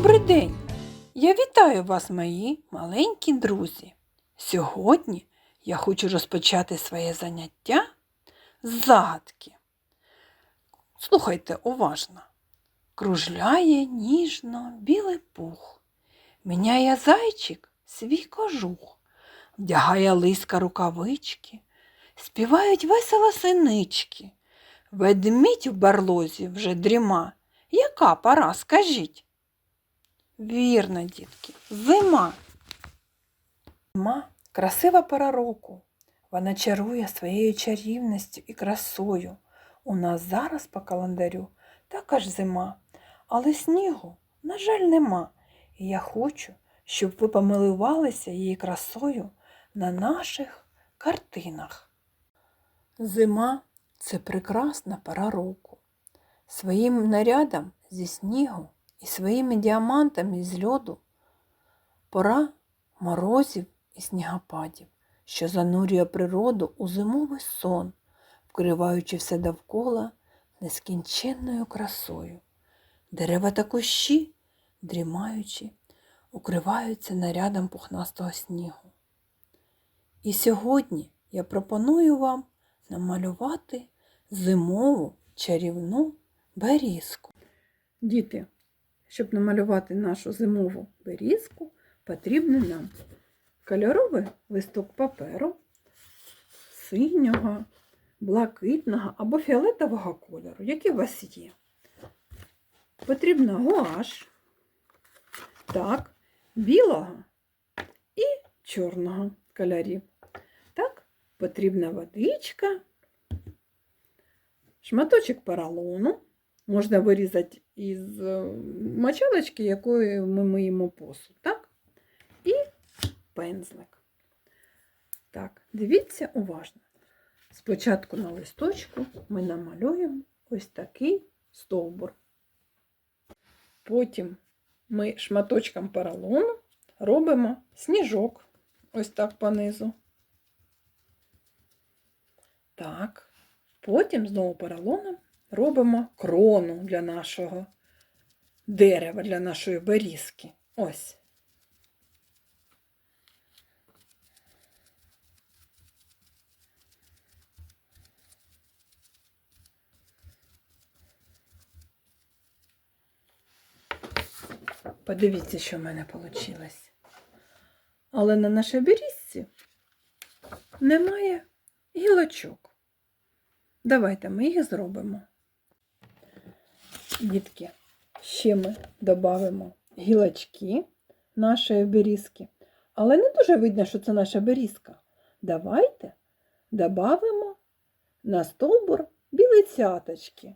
Добрий день! Я вітаю вас, мої маленькі друзі. Сьогодні я хочу розпочати своє заняття з загадки. Слухайте уважно. Кружляє ніжно білий пух, міняє зайчик свій кожух, вдягає лиска рукавички, співають весело синички. Ведмідь в барлозі вже дріма. Яка пора, скажіть? Вірно, дітки, зима. Зима красива пора року. Вона чарує своєю чарівністю і красою. У нас зараз по календарю також зима, але снігу, на жаль, нема. І я хочу, щоб ви помилувалися її красою на наших картинах. Зима це прекрасна пора року. Своїм нарядом зі снігу і своїми діамантами з льоду пора морозів і снігопадів, що занурює природу у зимовий сон, вкриваючи все довкола нескінченною красою. Дерева та кущі, дрімаючи, укриваються нарядом пухнастого снігу. І сьогодні я пропоную вам намалювати зимову чарівну берізку. Діти, щоб намалювати нашу зимову берізку, потрібен нам кольоровий листок паперу, синього, блакитного або фіолетового кольору, який у вас є. Потрібна гуаш, так, білого і чорного кольорів. Так, потрібна водичка, шматочок поролону. Можна вирізати із е, мочалочки, якою ми миємо посуд, так? І пензлик. Так, дивіться уважно. Спочатку на листочку ми намалюємо ось такий стовбур. Потім ми шматочком поролону робимо сніжок. Ось так понизу. Так. Потім знову поролоном робимо крону для нашого дерева, для нашої берізки. Ось. Подивіться, що в мене вийшло. Але на нашій берізці немає гілочок. Давайте ми їх зробимо. Дітки, ще ми додамо гілочки нашої берізки. Але не дуже видно, що це наша берізка. Давайте додамо на стовбур білі цяточки.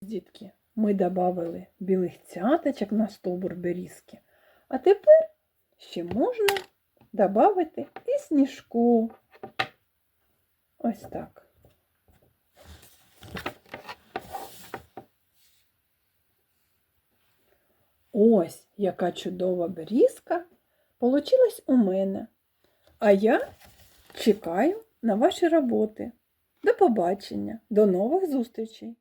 Дітки, ми додали білих цяточок на стовбур берізки. А тепер ще можна додати і сніжку. Ось так. Ось яка чудова берізка получилась у мене. А я чекаю на ваші роботи. До побачення, до нових зустрічей!